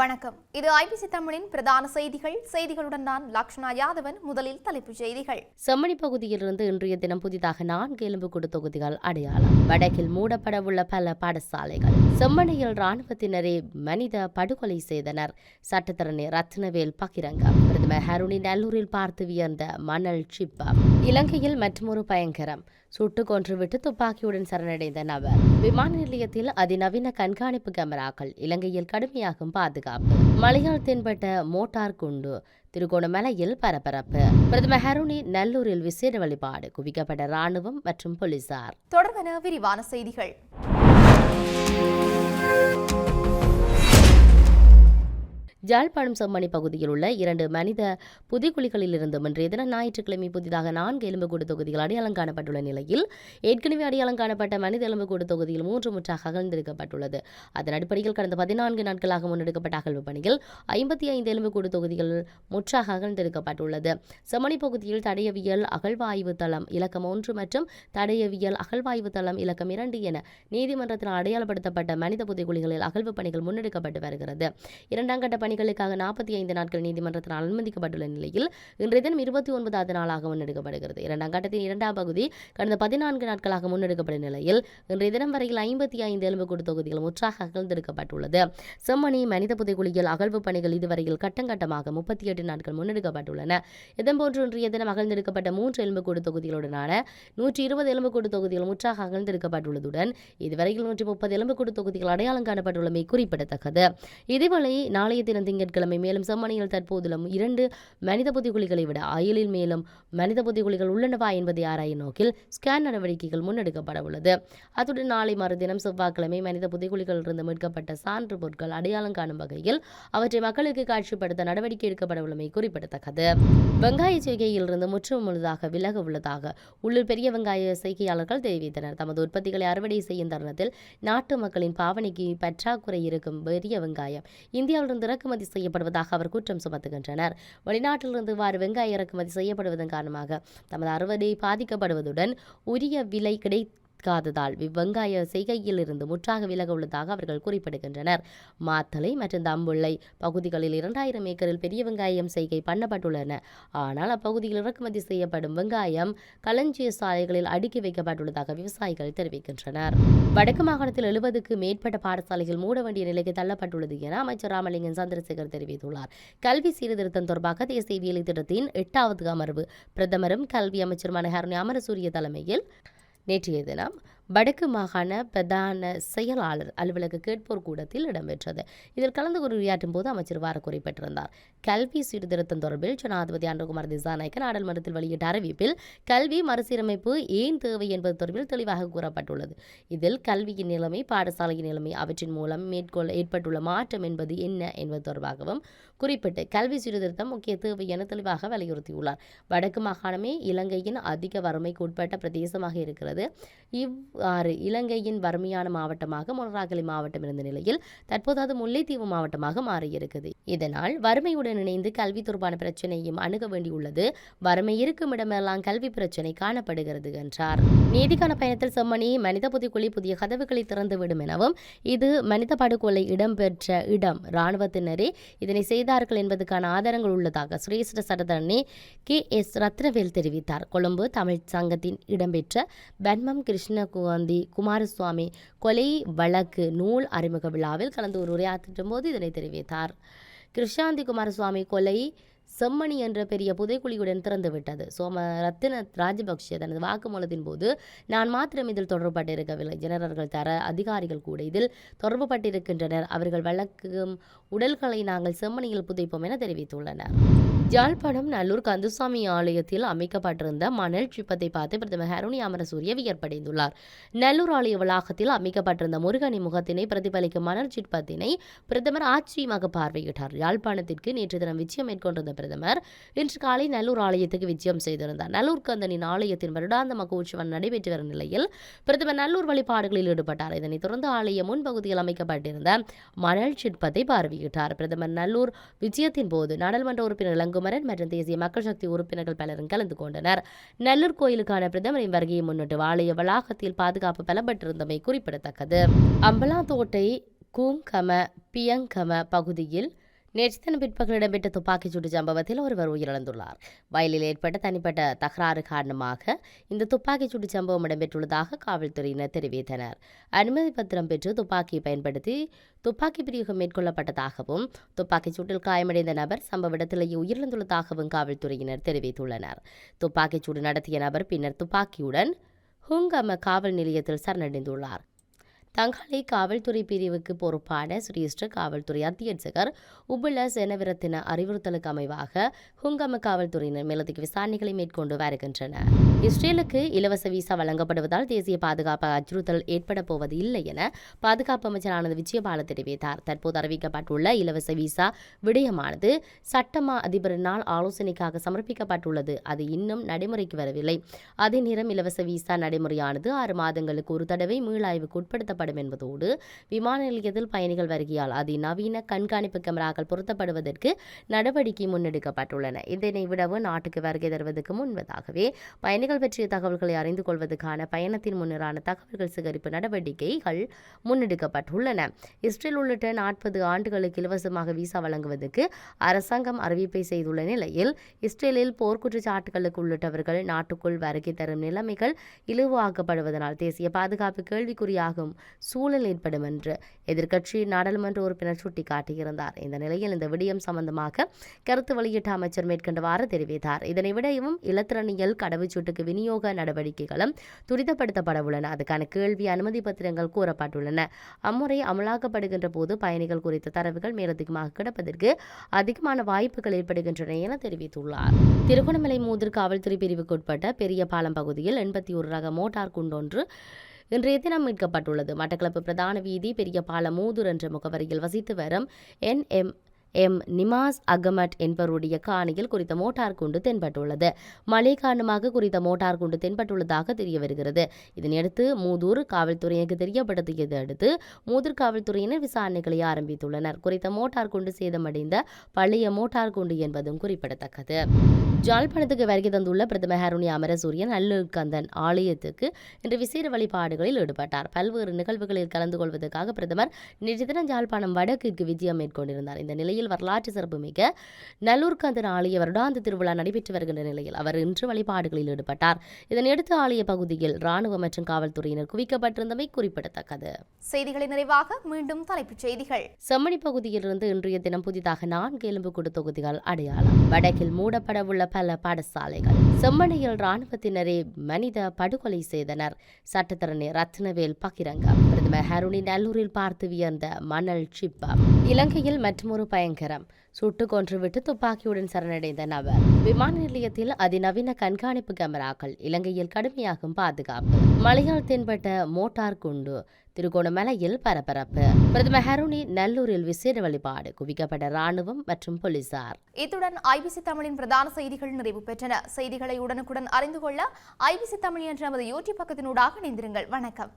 வணக்கம். இது ஐபிசி தமிழின் பிரதான செய்திகள். செய்திகளுடன் நான் லக்ஷ்மணா யாதவன். முதலில் தலைப்புச் செய்திகள். செம்மணி பகுதியிலிருந்து இன்றைய தினம் புதிதாக நான்கு எலும்புக்கூடு தொகுதிகள் அடையாளம். வடக்கில் மூடப்படவுள்ள பல பாடசாலைகள். செம்மணியில் ராணுவத்தினரே மனித படுகொலை செய்தனர். சட்டத்தரணி ரத்னவேல் பகிரங்கம். பிரதமர் ஹருணி நல்லூரில் பார்த்து வியர்ந்த மணல் சிப்பம். இலங்கையில் மற்றொரு பயங்கரம். சுட்டுக் கொன்றுவிட்டு துப்பாக்கியுடன் சரணடைந்த நபர். விமான நிலையத்தில் அதிநவீன கண்காணிப்பு கேமராக்கள் இலங்கையில் கடுமையாகும் பாதுகாப்பு மழையால் தென்பட்ட மோட்டார் குண்டு திருகோணமலையில் பரபரப்பு. பிரதமர் ஹருணி நல்லூரில் விசேட வழிபாடு குவிக்கப்பட்ட ராணுவம் மற்றும் போலீசார். தொடர்பான விரிவான செய்திகள். ஜாழ்ப்பாணம் செம்மணி பகுதியில் உள்ள இரண்டு மனித புதைக்குழிகளில் இருந்து இன்றைய ஞாயிற்றுக்கிழமை புதிதாக நான்கு எலும்புக்கூடு தொகுதிகள் அடையாளம் காணப்பட்டுள்ள நிலையில் ஏற்கனவே அடையாளம் காணப்பட்ட மனித எலும்புக்கூடு தொகுதியில் மூன்று முற்றாக அகழ்ந்திருக்கப்பட்டுள்ளது. அதன் அடிப்படையில் கடந்த பதினான்கு நாட்களாக முன்னெடுக்கப்பட்ட அகழ்வு பணியில் ஐம்பத்தி ஐந்து எலும்புக்கூடு தொகுதிகள் முற்றாக அகழ்ந்திருக்கப்பட்டுள்ளது. செம்மணி பகுதியில் தடையவியல் அகழ்வாய்வு தளம் இலக்கம் ஒன்று மற்றும் தடையவியல் அகழ்வாய்வு தளம் இலக்கம் இரண்டு என நீதிமன்றத்தில் அடையாளப்படுத்தப்பட்ட மனித புதைக்குழிகளில் அகழ்வு பணிகள் முன்னெடுக்கப்பட்டு வருகிறது. இரண்டாம் கட்ட பணிகளுக்காக நாற்பத்தி ஐந்து நாட்கள் நீதிமன்றத்தில் அனுமதிக்கப்பட்டுள்ள நிலையில் இன்றைய தினம் இருபத்தி ஒன்பதாவது நாளாக முன்னெடுக்கப்படுகிறது. இரண்டாம் கட்டத்தின் இரண்டாம் பகுதி கடந்த பதினான்கு நாட்களாக முன்னெடுக்கப்படும் நிலையில் இன்றைய தினம் வரையில் ஐம்பத்தி ஐந்து எலும்புக்கூடு தொகுதிகள் முற்றாக அகழ்ந்தெடுக்கப்பட்டுள்ளது செம்மணி மனித புதைக்குழியில் அகழ்வு பணிகள் இதுவரையில் கட்டங்கட்டமாக முப்பத்தி எட்டு நாட்கள் முன்னெடுக்கப்பட்டுள்ளன. இதன்போன்று இன்றைய தினம் அகழ்ந்தெடுக்கப்பட்ட மூன்று எலும்புக்கூடு தொகுதிகளுடனான நூற்றி இருபது எலும்புக்கூடு தொகுதிகள் முற்றாக அகழ்ந்தெடுக்கப்பட்டுள்ளதுடன் இதுவரையில் நூற்றி முப்பது எலும்புக்கூடு தொகுதிகள் அடையாளம் காணப்பட்டுள்ளமை குறிப்பிடத்தக்கது. இதேவேளை நாளைய தினம் திங்கட்கிழமை. மேலும் செம்மணியில் தற்போதுள்ள இரண்டு மனித புத்திகுலிகளை விட அயலில் மேலும் மனித புத்திகுலிகள் உள்ளனவா என்பதை ஆராயும் நோக்கில் ஸ்கேன் நடவடிக்கைகள் முன்னெடுக்கப்பட உள்ளது அத்துடன் நாளை மறுதினம் செவ்வாய்க்கிழமை மனித புதைகுழிகளிலிருந்து மீட்கப்பட்ட சான்று பொருட்கள் அடையாளம் காணும் வகையில் அவற்றை மக்களுக்கு காட்சிப்படுத்த நடவடிக்கை எடுக்கப்பட உள்ளமை குறிப்பிடத்தக்கது. வெங்காய செய்கையிலிருந்து முற்றும் முழுதாக விலக உள்ளதாக உள்ளூர் பெரிய வெங்காய செய்கையாளர்கள் தெரிவித்தனர். தமது உற்பத்திகளை அறுவடை செய்யும் தருணத்தில் நாட்டு மக்களின் பாவனைக்கு பற்றாக்குறை இருக்கும் பெரிய வெங்காயம் இந்தியாவிலிருந்து இறக்குமதி செய்யப்படுவதாக அவர் குற்றம் சுமத்துகின்றனர். வெளிநாட்டிலிருந்து இவ்வாறு வெங்காய இறக்குமதி செய்யப்படுவதன் காரணமாக தமது அறுவடை பாதிக்கப்படுவதுடன் உரிய விலை கிடைக்காததால் வெங்காய செய்கையிலிருந்து முற்றாக விலக உள்ளதாக அவர்கள் குறிப்பிடுகின்றனர். மாத்தளை மற்றும் தம்புள்ளை பகுதிகளில் இரண்டாயிரம் ஏக்கரில் பெரிய வெங்காயம் செய்கை பண்ணப்பட்டுள்ளன. ஆனால் அப்பகுதியில் இறக்குமதி செய்யப்படும் வெங்காயம் களஞ்சிய சாலைகளில் அடுக்கி வைக்கப்பட்டுள்ளதாக விவசாயிகள் தெரிவிக்கின்றனர். வடக்கு மாகாணத்தில் எழுபதுக்கு மேற்பட்ட பாடசாலைகள் மூட வேண்டிய நிலைக்கு தள்ளப்பட்டுள்ளது என அமைச்சர் ராமலிங்கம் சந்திரசேகர் தெரிவித்துள்ளார். கல்வி சீர்திருத்தம் தொடர்பாக தேசிய வேலை திட்டத்தின் எட்டாவது அமர்வு. பிரதமரும் கல்வி அமைச்சருமான ஹருணி அமரசூரிய தலைமையில் நேற்றைய தினம் வடக்கு மாகாண பிரதான செயலாளர் அலுவலக கேட்போர் கூடத்தில் இடம்பெற்றது. இதில் கலந்து கொண்டு உரையாற்றும் போது அமைச்சர் வார குறிப்பிட்டிருந்தார் கல்வி சீர்திருத்தம் தொடர்பில் ஜனாதிபதி அன்றகுமார் திசாநாயக்க நாடாளுமன்றத்தில் வெளியிட்ட அறிவிப்பில் கல்வி மறுசீரமைப்பு ஏன் தேவை என்பது தொடர்பில் தெளிவாக கூறப்பட்டுள்ளது. இதில் கல்வியின் நிலைமை பாடசாலையின் நிலைமை அவற்றின் மூலம் மேற்கொள்ள ஏற்பட்டுள்ள மாற்றம் என்பது என்ன என்பது தொடர்பாகவும் குறிப்பிட்டு கல்வி சீர்திருத்தம் முக்கிய தேவை என தெளிவாக வலியுறுத்தியுள்ளார். வடக்கு மாகாணமே இலங்கையின் அதிக வறுமைக்கு உட்பட்ட பிரதேசமாக இருக்கிறது. இவ் ஆறு இலங்கையின் வறுமையான மாவட்டமாக மொனராகலை மாவட்டம் இருந்த நிலையில் தற்போது அது முல்லைத்தீவு மாவட்டமாக மாறியிருக்குது. இதனால் வறுமையுடன் இணைந்து கல்வி தொடர்பான பிரச்சனையும் அணுக வேண்டியுள்ளது. வறுமை இருக்கும் இடமெல்லாம் கல்வி பிரச்சனை காணப்படுகிறது என்றார். நீதிக்கான பயணத்தில் செம்மணி மனித புதிக்குழி புதிய கதவுகளை திறந்துவிடும் எனவும் இது மனித படுகொலை இடம்பெற்ற இடம். இராணுவத்தினரே இதனை செய்தார்கள் என்பதற்கான ஆதாரங்கள் உள்ளதாக சிரேஷ்ட சட்டத்தரணி கே எஸ் ரத்னவேல் தெரிவித்தார். கொழும்பு தமிழ் சங்கத்தின் இடம்பெற்ற பன்மம் காந்தி குமாரசுவாமி கொலை வழக்கு நூல் அறிமுக விழாவில் கலந்து ஒரு உரையாற்றும் போது இதனை தெரிவித்தார். கிருஷாந்தி குமாரசுவாமி கொலை செம்மணி என்ற பெரிய புதைக்குழியுடன் திறந்துவிட்டது. சோம ரத்தின ராஜபக்ஷ தனது வாக்குமூலத்தின் போது நான் மாத்திரம் இதில் தொடர்புபட்டிருக்கவில்லை ஜெனரல்கள் தர அதிகாரிகள் கூட இதில் தொடர்புபட்டிருக்கின்றனர். அவர்கள் வழக்கும் உடல்களை நாங்கள் செம்மணியில் புதைப்போம் என தெரிவித்துள்ளனர். யாழ்ப்பாணம் நல்லூர் கந்துசாமி ஆலயத்தில் அமைக்கப்பட்டிருந்த மணல் சிப்பத்தை பார்த்து பிரதமர் ஹருணி அமரசூரிய வியப்படைந்துள்ளார். நல்லூர் ஆலய வளாகத்தில் அமைக்கப்பட்டிருந்த முருகனி முகத்தினை பிரதிபலிக்கும் மணல் சிற்பத்தினை பிரதமர் ஆச்சரியமாக பார்வையிட்டார் யாழ்ப்பாணத்திற்கு நேற்று தினம் விஜயம் மேற்கொண்டிருந்த பிரதமர் இன்று காலை நல்லூர் ஆலயத்துக்கு விஜயம் செய்திருந்தார். நல்லூர் கந்தனின் ஆலயத்தின் வருடாந்த மகோற்சவம் நடைபெற்று வரும் நிலையில் பிரதமர் நல்லூர் வழிபாடுகளில் ஈடுபட்டார். இதனைத் தொடர்ந்து ஆலய முன்பகுதியில் அமைக்கப்பட்டிருந்த மணல் சிற்பத்தை பார்வையிட்டார். பிரதமர் நல்லூர் விஜயத்தின் போது நாடாளுமன்ற உறுப்பினர் இளங்குமரன் மற்றும் தேசிய மக்கள் சக்தி உறுப்பினர்கள் பலரும் கலந்து கொண்டனர். நல்லூர் கோயிலுக்கான பிரதமரின் வருகையை முன்னிட்டு ஆலய வளாகத்தில் பாதுகாப்பு பலப்பட்டிருந்தமை குறிப்பிடத்தக்கது. அம்பலாத்தோட்டை கூங்கம பியங்கம பகுதியில் நேற்று பிற்பகல் இடம்பெற்ற துப்பாக்கிச் சூடு சம்பவத்தில் ஒருவர் உயிரிழந்துள்ளார். வயலில் ஏற்பட்ட தனிப்பட்ட தகராறு காரணமாக இந்த துப்பாக்கிச் சூட்டு சம்பவம் இடம்பெற்றுள்ளதாக காவல்துறையினர் தெரிவித்தனர். அனுமதி பத்திரம் பெற்று துப்பாக்கியை பயன்படுத்தி துப்பாக்கி பிரயோகம் மேற்கொள்ளப்பட்டதாகவும் துப்பாக்கிச் சூட்டில் காயமடைந்த நபர் சம்பவ இடத்திலேயே உயிரிழந்துள்ளதாகவும் காவல்துறையினர் தெரிவித்துள்ளனர். துப்பாக்கிச் சூடு நடத்திய நபர் பின்னர் துப்பாக்கியுடன் ஹுங்கம காவல் நிலையத்தில் சரணடைந்துள்ளார். தங்காலை காவல்துறை பிரிவுக்கு பொறுப்பான சிரேஷ்ட காவல்துறை அத்தியட்சகர் உபுல செனவிரத்தின அறிவுறுத்தலுக்கு அமைவாக ஹுங்கம காவல்துறையினர் மேலதிக விசாரணைகளை மேற்கொண்டு வருகின்றனர். இஸ்ரேலுக்கு இலவச விசா வழங்கப்படுவதால் தேசிய பாதுகாப்பு அச்சுறுத்தல் ஏற்பட போவது இல்லை என பாதுகாப்பு அமைச்சர் ஆனந்த் விஜயபால தெரிவித்தார். தற்போது அறிவிக்கப்பட்டுள்ள இலவச விசா விடயமானது சட்டமா அதிபரினால் ஆலோசனைக்காக சமர்ப்பிக்கப்பட்டுள்ளது. அது இன்னும் நடைமுறைக்கு வரவில்லை. அதே நேரம் இலவச விசா நடைமுறையானது ஆறு மாதங்களுக்கு ஒரு தடவை மீளாய்வுக்கு உட்படுத்தப்படும் என்பதோடு விமான நிலையத்தில் பயணிகள் வருகையால் அதிநவீன கண்காணிப்பு கேமராக்கள் பொருத்தப்படுவதற்கு நடவடிக்கை முன்னெடுக்கப்பட்டுள்ளன. இதனை விடவும் நாட்டுக்கு வருகை தருவதற்கு முன்பதாகவே பயணிகள் பற்றிய தகவல்களை அறிந்து கொள்வதற்கான பயணத்தின் முன்னரான தகவல்கள் சேகரிப்பு நடவடிக்கைகள் முன்னெடுக்கப்பட்டுள்ளன. இஸ்ரேல் உள்ளிட்ட நாற்பது ஆண்டுகளுக்கு இலவசமாக விசா வழங்குவதற்கு அரசாங்கம் அறிவிப்பை செய்துள்ள நிலையில் இஸ்ரேலில் போர்க்குற்றச்சாட்டுகளுக்கு உள்ளிட்டவர்கள் நாட்டுக்குள் வருகை தரும் நிலைமைகள் இழிவாக்கப்படுவதனால் தேசிய பாதுகாப்பு கேள்விக்குறியாகும். சூழல் ஏற்படும் என்று எதிர்க்கட்சி நாடாளுமன்ற உறுப்பினர் சுட்டிக்காட்டியிருந்தார். இந்த நிலையில் இந்த விடயம் சம்பந்தமாக கருத்து வெளியிட்ட அமைச்சர் மேற்கண்டவாறு தெரிவித்தார். இதனை விடவும் இலத்திரணியல் கடவுச்சூட்டுக்கு விநியோக நடவடிக்கைகளும் துரிதப்படுத்தப்பட உள்ளன. அதுக்கான கேள்வி அனுமதி பத்திரங்கள் கூறப்பட்டுள்ளன. அம்முறை அமலாக்கப்படுகின்ற போது பயணிகள் குறித்த தரவுகள் மேலதிகமாக கிடப்பதற்கு அதிகமான வாய்ப்புகள் ஏற்படுகின்றன என தெரிவித்துள்ளார். திருகோணமலை மூதிர் காவல்துறை பிரிவுக்குட்பட்ட பெரிய பாலம் பகுதியில் எண்பத்தி ஒரு ரக மோட்டார் குண்டொன்று இன்றைய தினம் மீட்கப்பட்டுள்ளது. மட்டக்களப்பு பிரதான வீதி பெரிய பாலம் மூதூர் என்ற முகவரியில் வசித்து வரும் N M M. Nimas Ahmad என்பவருடைய காணியில் குறித்த மோட்டார் குண்டு தென்பட்டுள்ளது. மழை காரணமாக குறித்த மோட்டார் குண்டு தென்பட்டுள்ளதாக தெரிய வருகிறது. இதனையடுத்து மூதூர் காவல்துறையினருக்கு தெரியப்படுத்தியதை அடுத்து மூதூர் காவல்துறையினர் விசாரணைகளை ஆரம்பித்துள்ளனர். குறித்த மோட்டார் குண்டு சேதமடைந்த பழைய மோட்டார் குண்டு என்பதும் குறிப்பிடத்தக்கது. ஜாழ்ப்பாணத்துக்கு வருகை தந்துள்ள பிரதமர் ஹருணி அமரசூரியன் நல்லுக்கந்தன் ஆலயத்துக்கு இன்று விசேட வழிபாடுகளில் ஈடுபட்டார். பல்வேறு நிகழ்வுகளில் கலந்து கொள்வதற்காக பிரதமர் நேற்று தினம் ஜாழ்ப்பாணம் வடக்கிற்கு விஜயம் மேற்கொண்டிருந்தார். இந்த நிலையில் வரலாற்று சிறப்புமிக்க நல்லூர்கந்தன் ஆலய வருடாந்த திருவிழா நடைபெற்று வருகின்ற நிலையில் அவர் இன்று வழிபாடுகளில் ஈடுபட்டார். இதனையடுத்து ஆலய பகுதியில் ராணுவ மற்றும் காவல்துறையினர் குவிக்கப்பட்டிருந்தமை குறிப்பிடத்தக்கது. செய்திகளின் நிறைவாக மீண்டும் தலைப்புச் செய்திகள். செம்மணி பகுதியிலிருந்து இன்றைய தினம் புதிதாக நான்கு எலும்புக்கூடு தொகுதிகள் அடையாளம். வடக்கில் மூடப்படவுள்ள பல பாடசாலைகள். செம்மணியில் ராணுவத்தினரே மனித படுகொலை செய்தனர். சட்டத்தரணி ரத்னவேல் பகிரங்கம். பிரதமர் ஹருணி நல்லூரில் பார்த்து வியர்ந்த மணல் சிப்பம் இலங்கையில் மற்றொரு பயங்கரம். சுட்டுக் கொன்றுவிட்டு துப்பாக்கியுடன் சரணடைந்த நபர். விமான நிலையத்தில் அதிநவீன கண்காணிப்பு கேமராக்கள் இலங்கையில் கடுமையாகும் பாதுகாப்பு. மழையால் தென்பட்ட மோட்டார் குண்டு திருகோணமலையில் பரபரப்பு. பிரதமர் ஹருணி நல்லூரில் விசேட வழிபாடு குவிக்கப்பட்ட ராணுவம் மற்றும் போலீசார். இத்துடன் ஐபிசி தமிழின் பிரதான செய்திகள் நிறைவு பெற்றன. செய்திகளை உடனுக்குடன் அறிந்து கொள்ள ஐபிசி தமிழ் என்ற நமது யூடியூப் பக்கத்தினூடாக இணைந்திருங்கள். வணக்கம்.